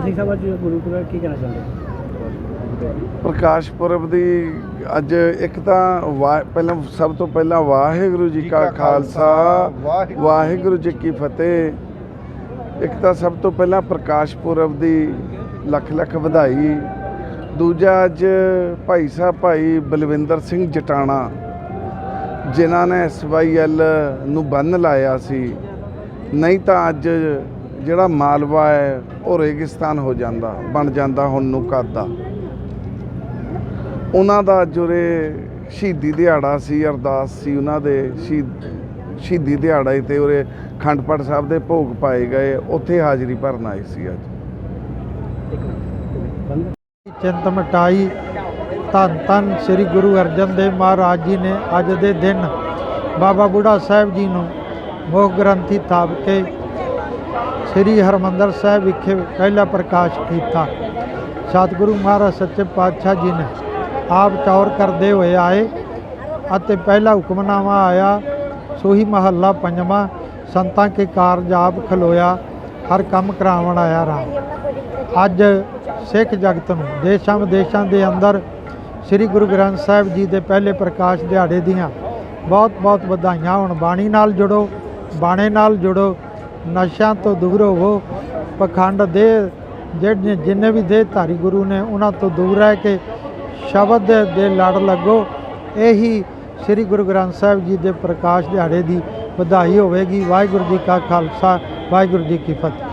ਭਾਈ ਸਾਹਿਬ ਅੱਜ ਗੁਰੂਪੁਰਬ ਕੀ ਕਹਿਣਾ ਚਾਹੁੰਦੇ ਹੋ? ਪ੍ਰਕਾਸ਼ ਪੁਰਬ ਦੀ ਅੱਜ ਇੱਕ ਤਾਂ ਵਾ- ਪਹਿਲਾਂ ਸਭ ਤੋਂ ਪਹਿਲਾਂ ਵਾਹਿਗੁਰੂ ਜੀ ਕਾ ਖਾਲਸਾ ਵਾਹਿਗੁਰੂ ਜੀ ਕੀ ਫਤਿਹ। ਇੱਕ ਤਾਂ ਸਭ ਤੋਂ ਪਹਿਲਾਂ ਪ੍ਰਕਾਸ਼ ਪੁਰਬ ਦੀ ਲੱਖ ਲੱਖ ਵਧਾਈ। ਦੂਜਾ ਅੱਜ ਭਾਈ ਸਾਹਿਬ ਭਾਈ ਬਲਵਿੰਦਰ ਸਿੰਘ ਜਟਾਣਾ ਜਿਨ੍ਹਾਂ ਨੇ ਐਸਵਾਈਐਲ ਨੂੰ ਬੰਨ ਲਾਇਆ ਸੀ। ਨਹੀਂ ਤਾਂ ਅੱਜ ਜਿਹੜਾ ਮਾਲਵਾ ਹੈ, ਉਹ ਰੇਗਿਸਤਾਨ ਹੋ ਜਾਂਦਾ, ਬਣ ਜਾਂਦਾ ਹੁਣ ਨੂੰ ਕਰਦਾ ਉਹਨਾਂ ਦਾ ਜੁਰੇ ਸ਼ਹੀਦੀ ਦਿਹਾੜਾ ਸੀ, ਅਰਦਾਸ ਸੀ ਉਹਨਾਂ ਦੇ, ਸ਼ਹੀਦ, ਸ਼ਹੀਦੀ ਦਿਹਾੜਾ ਤੇ ਉਰੇ ਖੰਡਪੜ ਸਾਹਿਬ ਦੇ ਭੋਗ ਪਾਏ ਗਏ, ਉੱਥੇ ਹਾਜ਼ਰੀ ਭਰਨ ਆਏ ਸੀ ਅੱਜ। ਚਿੰਤ ਮਟਾਈ, ਧੰਨ ਧੰਨ ਸ੍ਰੀ ਗੁਰੂ ਅਰਜਨ ਦੇਵ ਮਹਾਰਾਜ ਜੀ ਨੇ ਅੱਜ ਦੇ ਦਿਨ ਬਾਬਾ ਬੁੱਢਾ ਸਾਹਿਬ ਜੀ ਨੂੰ ਮੁੱਖ ਗ੍ਰੰਥੀ ਥਾਪ ਕੇ ਸ੍ਰੀ ਹਰਮੰਦਰ ਸਾਹਿਬ ਵਿਖੇ ਪਹਿਲਾ ਪ੍ਰਕਾਸ਼ ਕੀਤਾ। ਸਤਿਗੁਰੂ ਮਹਾਰਾਜ ਸੱਚੇ ਪਾਤਸ਼ਾਹ ਜੀ ਨੇ ਆਪ ਚੌਰ ਕਰਦੇ ਹੋਏ ਆਏ ਅਤੇ ਪਹਿਲਾ ਹੁਕਮਨਾਮਾ ਆਇਆ। ਸੋਹੀ ਮਹੱਲਾ ਪੰਜਵਾਂ, ਸੰਤਾਂ ਕੇ ਕਾਰਜ ਆਪ ਖਲੋਇਆ, ਹਰ ਕੰਮ ਕਰਾਵਣ ਆਇਆ ਰਾਮ। ਅੱਜ ਸਿੱਖ ਜਗਤ ਨੂੰ ਦੇਸ਼ਾਂ ਵਿਦੇਸ਼ਾਂ ਦੇ ਅੰਦਰ ਸ੍ਰੀ ਗੁਰੂ ਗ੍ਰੰਥ ਸਾਹਿਬ ਜੀ ਦੇ ਪਹਿਲੇ ਪ੍ਰਕਾਸ਼ ਦਿਹਾੜੇ ਦੀਆਂ ਬਹੁਤ ਬਹੁਤ ਵਧਾਈਆਂ ਹੋਣ। ਬਾਣੀ ਨਾਲ ਜੁੜੋ, ਬਾਣੇ ਨਾਲ ਜੁੜੋ ਨਸ਼ਿਆਂ ਤੋਂ ਦੂਰ ਹੋਵੋ ਪਖੰਡ ਦੇ ਜਿਹੜੇ ਜਿੰਨੇ ਵੀ ਦੇ ਧਾਰੀ ਗੁਰੂ ਨੇ, ਉਹਨਾਂ ਤੋਂ ਦੂਰ ਰਹਿ ਕੇ ਸ਼ਬਦ ਦੇ- ਦੇ ਲੜ ਲੱਗੋ। ਇਹੀ ਸ੍ਰੀ ਗੁਰੂ ਗ੍ਰੰਥ ਸਾਹਿਬ ਜੀ ਦੇ ਪ੍ਰਕਾਸ਼ ਦਿਹਾੜੇ ਦੀ ਵਧਾਈ ਹੋਵੇਗੀ। ਵਾਹਿਗੁਰੂ ਜੀ ਕਾ ਖਾਲਸਾ, ਵਾਹਿਗੁਰੂ ਜੀ ਕੀ ਫਤਿਹ।